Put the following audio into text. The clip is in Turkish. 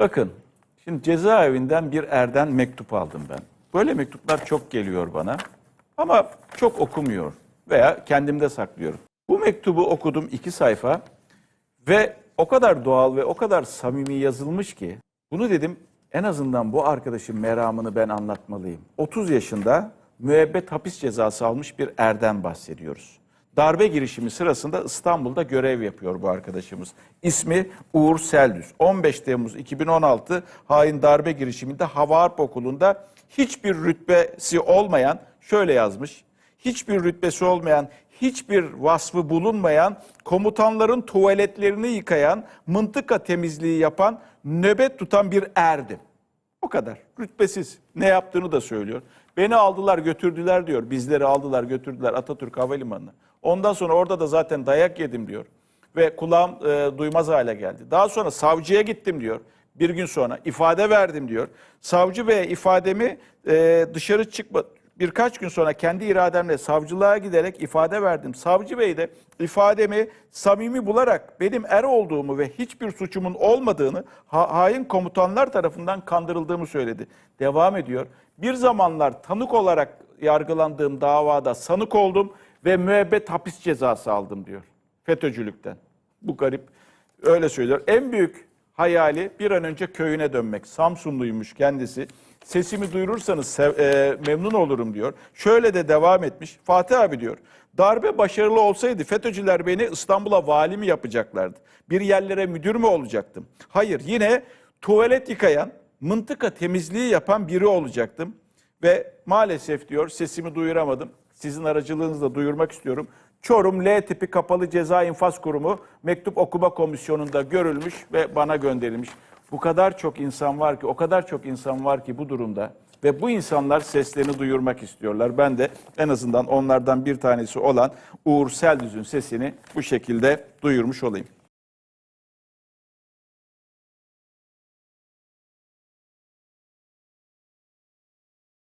Bakın, şimdi cezaevinden bir erden mektup aldım ben. Böyle mektuplar çok geliyor bana ama çok okumuyor veya kendimde saklıyorum. Bu mektubu okudum iki sayfa ve o kadar doğal ve o kadar samimi yazılmış ki bunu dedim en azından bu arkadaşın meramını ben anlatmalıyım. 30 yaşında müebbet hapis cezası almış bir erden bahsediyoruz. Darbe girişimi sırasında İstanbul'da görev yapıyor bu arkadaşımız. İsmi Uğur Seldüz. 15 Temmuz 2016 hain darbe girişiminde Hava Harp Okulu'nda hiçbir rütbesi olmayan şöyle yazmış. Hiçbir rütbesi olmayan, hiçbir vasfı bulunmayan, komutanların tuvaletlerini yıkayan, mıntıka temizliği yapan, nöbet tutan bir erdi. O kadar. Rütbesiz. Ne yaptığını da söylüyor. Beni aldılar götürdüler diyor. Bizleri aldılar götürdüler Atatürk Havalimanı'na. Ondan sonra orada da zaten dayak yedim diyor. Ve kulağım e, duymaz hale geldi. Daha sonra savcıya gittim diyor. Bir gün sonra ifade verdim diyor. Savcı beye ifademi e, dışarı çıkma birkaç gün sonra kendi irademle savcılığa giderek ifade verdim. Savcı bey de ifademi samimi bularak benim er olduğumu ve hiçbir suçumun olmadığını ha- hain komutanlar tarafından kandırıldığımı söyledi. Devam ediyor. Bir zamanlar tanık olarak yargılandığım davada sanık oldum ve müebbet hapis cezası aldım diyor. FETÖ'cülükten. Bu garip öyle söylüyor. En büyük hayali bir an önce köyüne dönmek. Samsunluymuş kendisi. Sesimi duyurursanız e, memnun olurum diyor. Şöyle de devam etmiş. Fatih abi diyor. Darbe başarılı olsaydı FETÖ'cüler beni İstanbul'a vali mi yapacaklardı? Bir yerlere müdür mü olacaktım? Hayır yine tuvalet yıkayan, mıntıka temizliği yapan biri olacaktım. Ve maalesef diyor sesimi duyuramadım. Sizin aracılığınızla duyurmak istiyorum. Çorum L tipi kapalı ceza infaz kurumu mektup okuma komisyonunda görülmüş ve bana gönderilmiş. Bu kadar çok insan var ki, o kadar çok insan var ki bu durumda ve bu insanlar seslerini duyurmak istiyorlar. Ben de en azından onlardan bir tanesi olan Uğur Seldüz'ün sesini bu şekilde duyurmuş olayım.